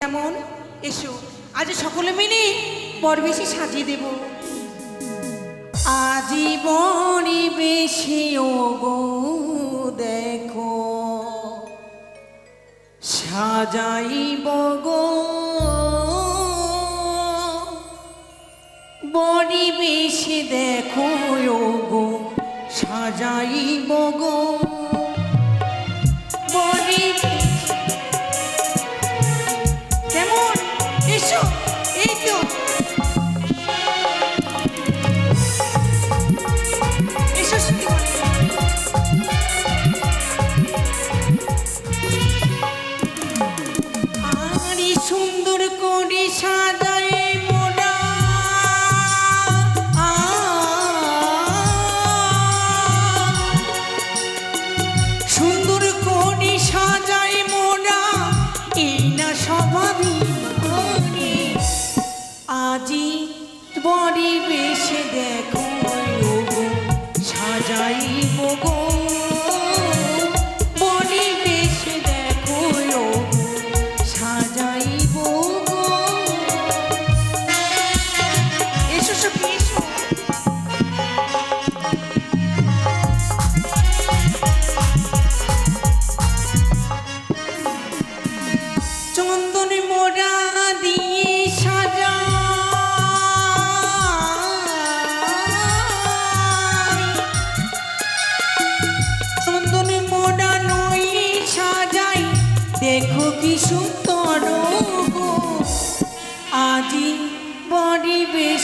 কেমন এসো, আজ সকলে মিলে বর বেশি সাজিয়ে দেব। আজীবনী বেশি গো দেখো, সাজাইব গো। বড়ি বেশি দেখো গো সাজাইব গো। বড়ি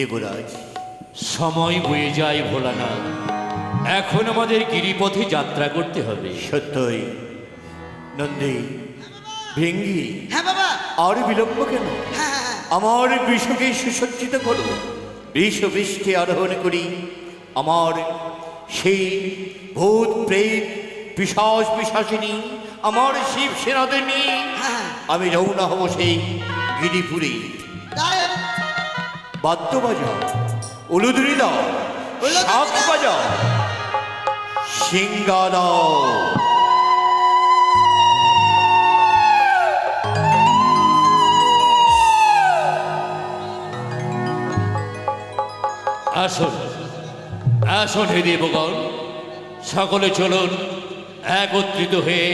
দেবরাজ। সময় বয়ে যায় ভোলানাথ। এখন আমাদের গিরিপথে যাত্রা করতে হবে। সত্যই। নন্দী ভেঙ্গি হ্যাঁ বাবা। আর বিলম্ব কেন? হ্যাঁ হ্যাঁ, হ্যাঁ। আমার বিষকে সুসজ্জিত করো। বিষ বিষকে আরোহণ করি। আমার সেই ভূত প্রেত পিসাস পিসাসিনী আমার শিব সেনাদের নিয়ে। আমি রওনা হব সেই গিরিপুরে। বাদ্য বাজাও উলুদুরি দাও শাক বাজাও সিঙ্গা দাও আসুন আসুন হে দেবগণ সকলে চলুন একত্রিত হয়ে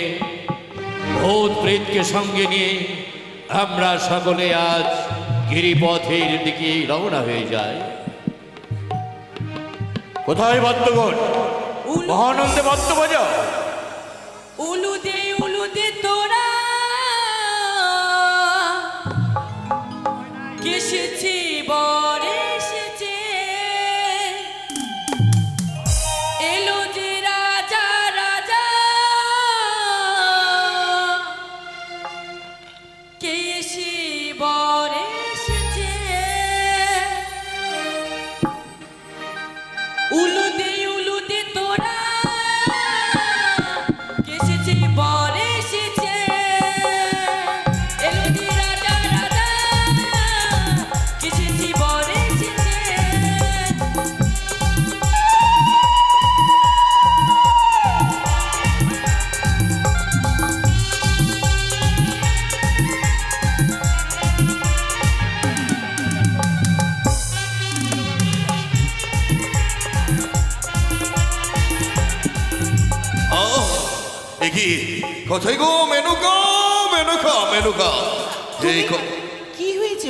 ভূত প্রেতকে সঙ্গে নিয়ে আমরা সকলে আজ গিরিপথের দিকে রওনা হয়ে যায়। কোথায় বাদ্যগণ মহানন্দে বাদ্য বাজাও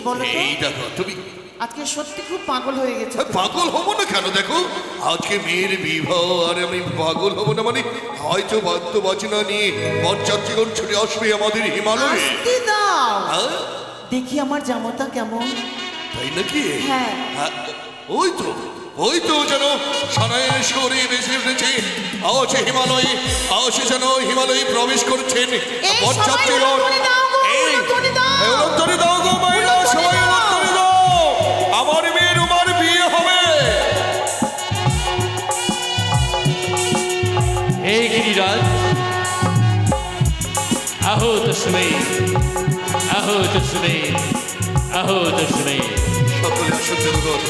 বলো তো? এই দেখো তুমি আজকে সত্যি খুব পাগল হয়ে গেছে। পাগল হব না কেন? দেখো আজকে মেয়ের বিবাহ আর আমি পাগল হব না মানে হয়তো বাদ্য বাজনা নিয়ে বরযাত্রীগণ ছুটে আসবে আমাদের হিমালয়ে। হ্যাঁ? দেখি আমার জামাতা কেমন। তাই নাকি? হ্যাঁ। হ্যাঁ, ওই তো ওই তো যেন সানায়ের শহরে বেশি উঠেছে। আজ হিমালয়ে আজ যেন হিমালয়ে প্রবেশ করছেন বরযাত্রীগণ। এই, দাও। আহো আহো সকলে আসুন দেবগণ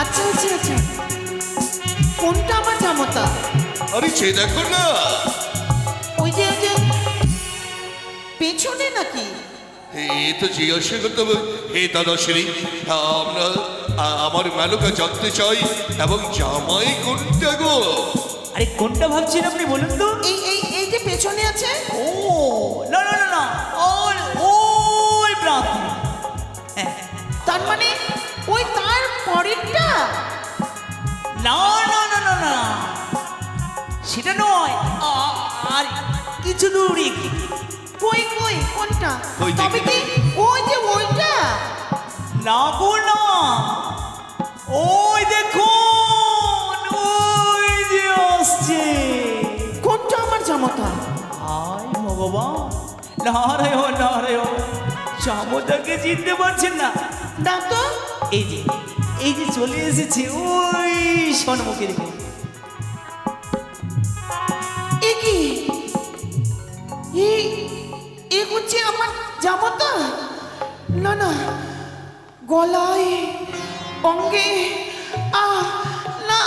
আচ্ছা আচ্ছা আচ্ছা। কোনটা আমার জামতা? আরে সে দেখো না। ওই যে ওই যে পেছনে নাকি? এই তো জিজ্ঞাসা করতে হবে। হে আমরা আমার মেলুকা জানতে চাই এবং জামাই কোনটা গো? আরে কোনটা ভাবছেন আপনি বলুন তো? এই পেছনে আছে? ও না না না না ওই ওই প্রান্ত হ্যাঁ তার মানে ওই তার পরেরটা? না না না না না সেটা নয়। আর কিছু দূর এগিয়ে। কই কই কোনটা? ওই তবে কি ওই যে ওইটা? না গো না। ওই দেখুন ওই যে আসছে। ভগবান নারায়ণ নারায়ণ চিনতে পারছেন না। না তো। এই যে এই যে চলে এসেছে ওই সন্মুখে দেখুন এ কি? এ হচ্ছে আমার জামতা না না গলায় অঙ্গে আ না।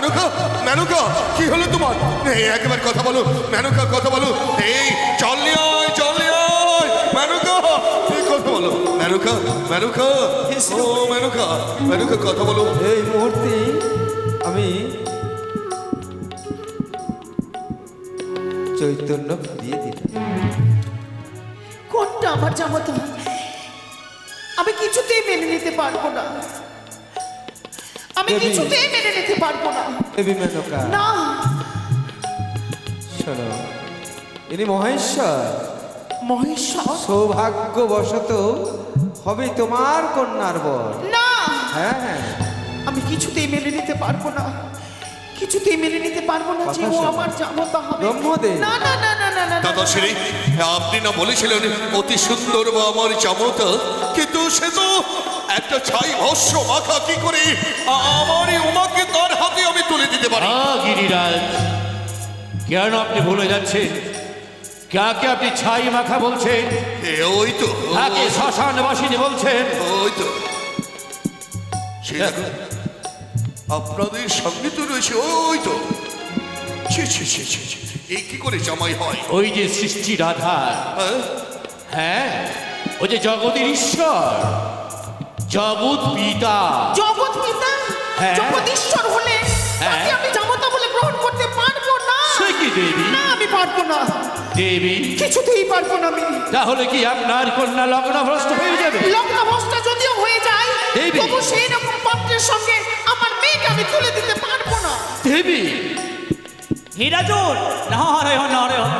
মেনকা মেনকা কি হলো তোমার? এই একবার কথা বলো মেনকা কথা বলো। এই চল নিয়ে আয় চল আয় মেনকা কথা বলো। মেনকা মেনকা ও মেনকা মেনকা কথা বলো। এই মুহূর্তে আমি চৈতন্য দিয়ে দিলাম। কোনটা আমার জামতা? আমি কিছুতেই মেনে নিতে পারব না। আমি কিছুতেই মেনে নিতে পারব না। দেবী মেনকা। না। শোনো ইনি মহেশ্বর। মহেশ্বর? সৌভাগ্যবশত হবে তোমার কন্যার বর। না। হ্যাঁ। হ্যাঁ আমি কিছুতেই মেনে নিতে পারব না। কিছুতেই মেনে নিতে পারব না যে ও আমার জামতা হবে। ব্রহ্মদেব। না না না না না না, না দাদা শ্রী আপনি না বলেছিলেন অতি সুন্দর বা আমার চামতা কিন্তু সে তো একটা ছাই ভস্য মাখা কি করে? আ- আমার উমাকে তার হাতে আমি তুলে দিতে পারি। গিরিরাজ কেন আপনি ভুলে যাচ্ছেন? কাকে আপনি ছাই মাখা বলছেন? ওই তো কাকে শ্মশান বাসিনী বলছেন? ওই তো। সে আপনাদের সঙ্গে তো রয়েছে ওই তো। ছি ছি ছি ছি ছি। এই কি করে জামাই হয়? ওই যে সৃষ্টি রাধা। হ্যাঁ? হ্যাঁ? ওই যে জগতের ঈশ্বর। জগৎ পিতা। জগৎ পিতা? হ্যাঁ। জগদীশ্বর হলে হ্যাঁ। তাকে আমি জামতা বলে গ্রহণ করতে পারব না। সে কি দেবী? না আমি পারব না। দেবী? কিছুতেই পারব না আমি। তাহলে কি আপনার কন্যা লগ্ন ভ্রষ্ট হয়ে যাবে? লগ্নাবস্থা যদিও হয়ে যায় দেবী। তবু সেই রকম পাত্রের সঙ্গে আমার মেয়েকে আমি তুলে দিতে পারব না। দেবী হীরাজুর। নারায়ণ নারায়ণ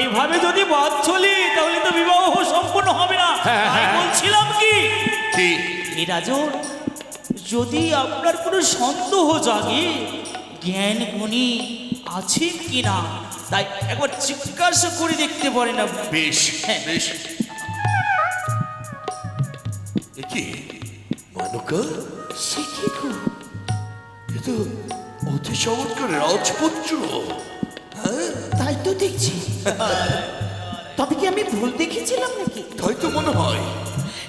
এইভাবে যদি বাদ চলি তাহলে তো বিবাহ সম্পূর্ণ হবে না। হ্যাঁ, হ্যাঁ। বলছিলাম কি? কি? হীরাজুর যদি আপনার কোনো সন্দেহ জাগে জ্ঞান গুণী আছেন কিনা তাই একবার জিজ্ঞাসা করে দেখতে পারেন আপনি। বেশ হ্যাঁ। বেশ। কি? মানুকা? সে কি তো অতি চমৎকার রাজপুত্র। তাই তো দেখছি। তবে কি আমি ভুল দেখেছিলাম নাকি? তাই তো মনে হয়।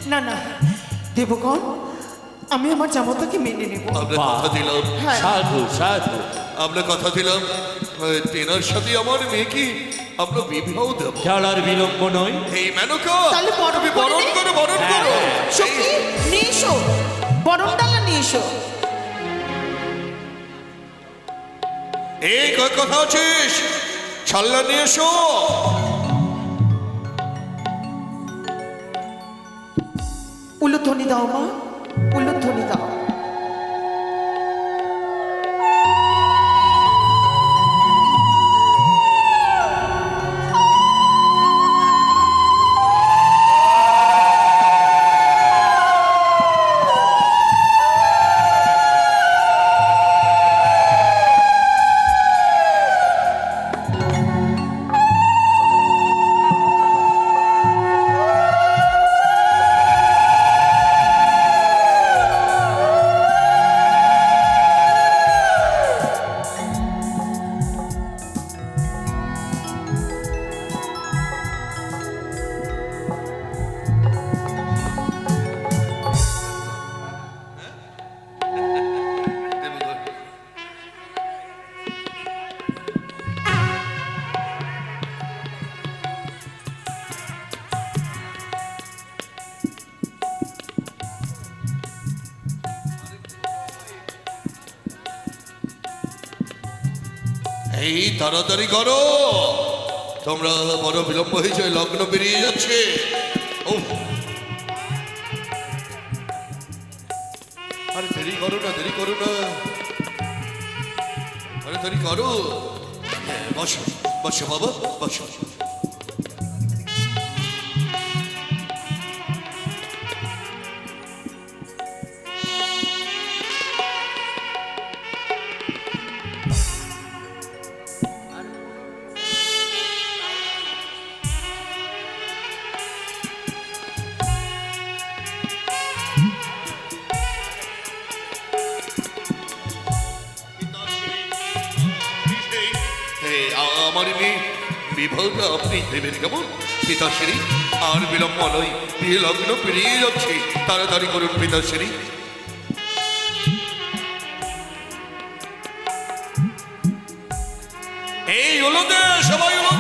না না। দেবগণ আমি আমার জামতাকে মেনে নেব। আমরা কথা দিলাম। হ্যাঁ। সাধু সাধু। আমরা কথা দিলাম। আহ, তেনার সাথে আমার মেয়েকে আমরা বিবাহ দেব। খেলার বিলম্ব নয়। এই মেনকা তাহলে বরণ তুমি করে বরণ নে। করো বরণ করো। সখী নিয়ে এসো। বরণ ডালা নিয়ে এসো। এই কয় কথা আছিস ছাল্লা নিয়ে এসো। উলুধ্বনি দাও মা উলুধ্বনি দাও। এই তাড়াতাড়ি করো। তোমরা বড় বিলম্ব হয়েছে লগ্ন বেরিয়ে যাচ্ছে। ও আরে দেরি করো না দেরি করো না। আরে দেরি করো। হ্যাঁ, বসো বসো বাবা বসো। আপনি ভেবে কেমন? পিতাশ্রী, আর বিলম্ব নয়। বিয়ে লগ্ন পেরিয়ে যাচ্ছে তাড়াতাড়ি করুন পিতাশ্রী। এই হলো সবাই হলো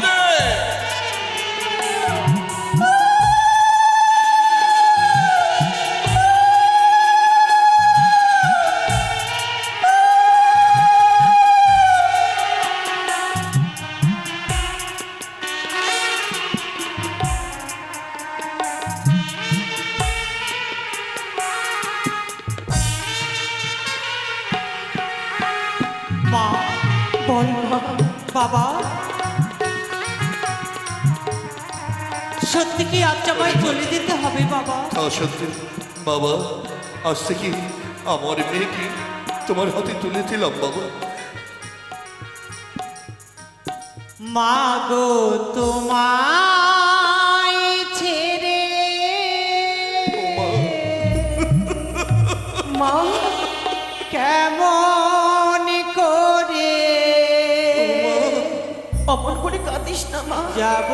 সত্যি কি আজ আমায় চলে যেতে হবে বাবা? তা সত্যি। বাবা আজ থেকে আমার মেয়েকে তোমার হাতে তুলে দিলাম বাবা। মা গো তোমায় ছেড়ে মা। কেমন করে? অমন করে কাঁদিস না মা। যাব।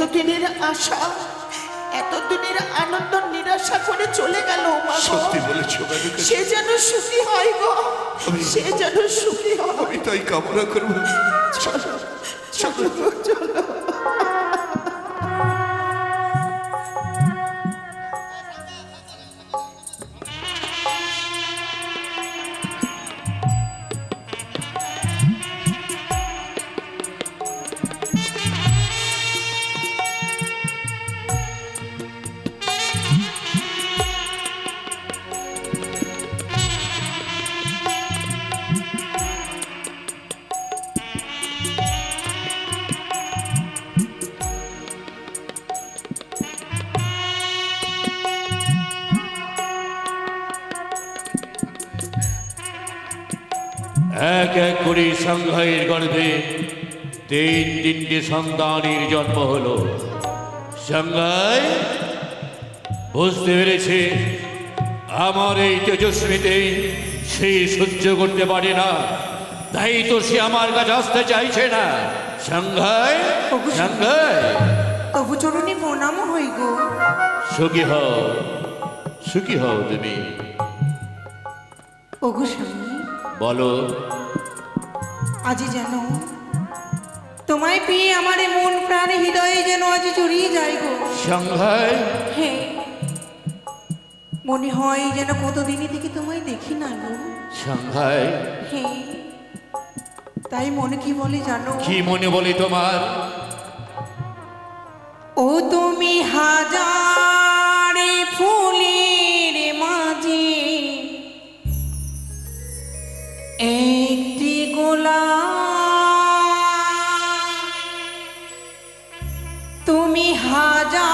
এতদিনের আশা এতদিনের আনন্দ নিরাশা করে চলে গেল মা গো। সত্যি বলেছ সে যেন সুখী হয় গো। সে যেন সুখী হয়। আমি তাই কামনা করব। চলো চলো। চলো। এক এক করে সাংহাইয়ের গর্ভে তিন তিনটে সন্তানের জন্ম হলো। সাংহাই বুঝতে পেরেছে? আমার এই তেজস্বিতে সে সহ্য করতে পারে না। তাই তো সে আমার কাছে আসতে চাইছে না। Shanghai Shanghai. তবু চরণে প্রণাম হই গো। সুখী হও সুখী হও তুমি। ওগো স্বামী বলো। আজি যেন তোমায় পেয়ে আমার মন প্রাণ হৃদয়ে যেন আজ জড়িয়ে যায় গো। সংঘাই হ্যাঁ মনে হয় যেন কতদিনই থেকে তোমায় দেখি না গো। সংঘাই হ্যাঁ তাই মনে কি বলে জানো? কি মনে বলে তোমার? ও তুমি হাজারে তুমি হাজারে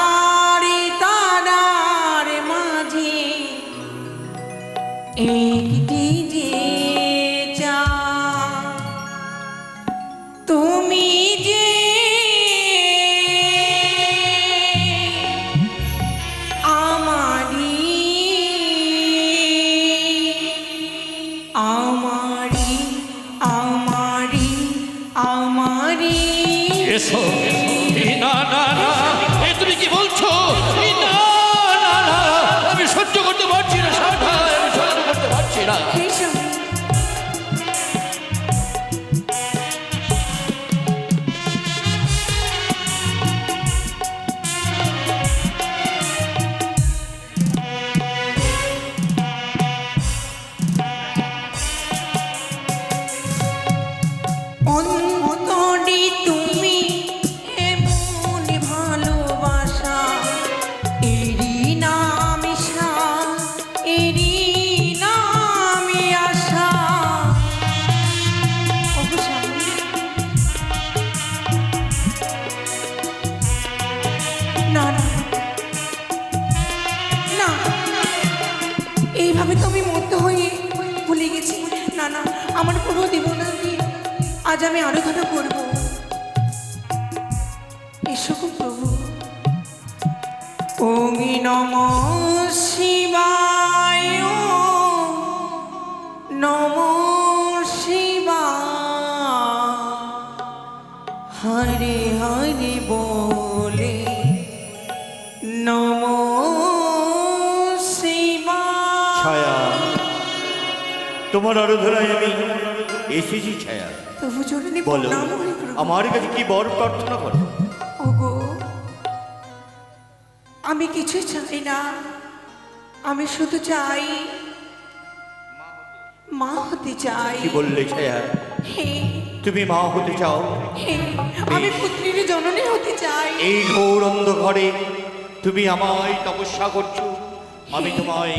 আজ আমি আরাধনা করব। এসো গো প্রভু। ওমি নম শিবায় নম শিবায়। হরে হরে বলে নম শিবায়। ছায়া তোমার আরাধনায় আমি এসেছি ছায়া। তবু জননী বলো। আমার কাছে কি বর প্রার্থনা করো? ওগো আমি কিছু চাই না। আমি শুধু চাই মা হতে চাই। কি বললে ছায়া? তুমি মা হতে চাও? হে আমি পুত্রীর জননী হতে চাই। এই ঘোর অন্ধকারে তুমি আমায় তপস্যা করছ। আমি তোমায়